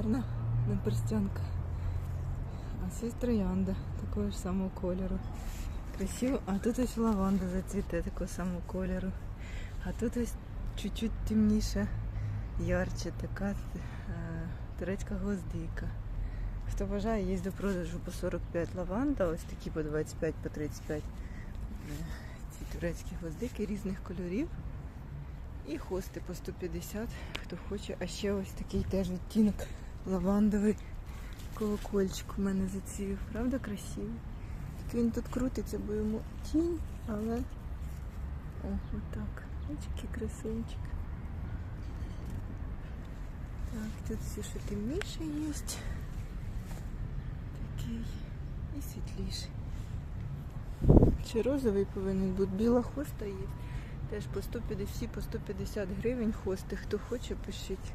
гарна наперстянка. А це троянда такого ж самого кольору. Красиво. А тут ось лаванда зацвіте такого самого кольору. А тут ось чуть-чуть темніша, ярче така е, турецька гвоздика. Хто бажає, є до продажу по 45 лаванда, ось такі по 25, по 35. Е, Ці турецькі гвоздики різних кольорів. І хости по 150, хто хоче. А ще ось такий теж відтінок лавандовий колокольчик у мене зацвів. Правда красивий? Так він тут крутиться, бо йому тінь, але о, отак. Який красунчик. Так, тут все, що темніше є. Такий і світліший. Ще розовий повинен бути. Біла хоста є. Теж по 150, всі по 150 гривень хости. Хто хоче, пишіть.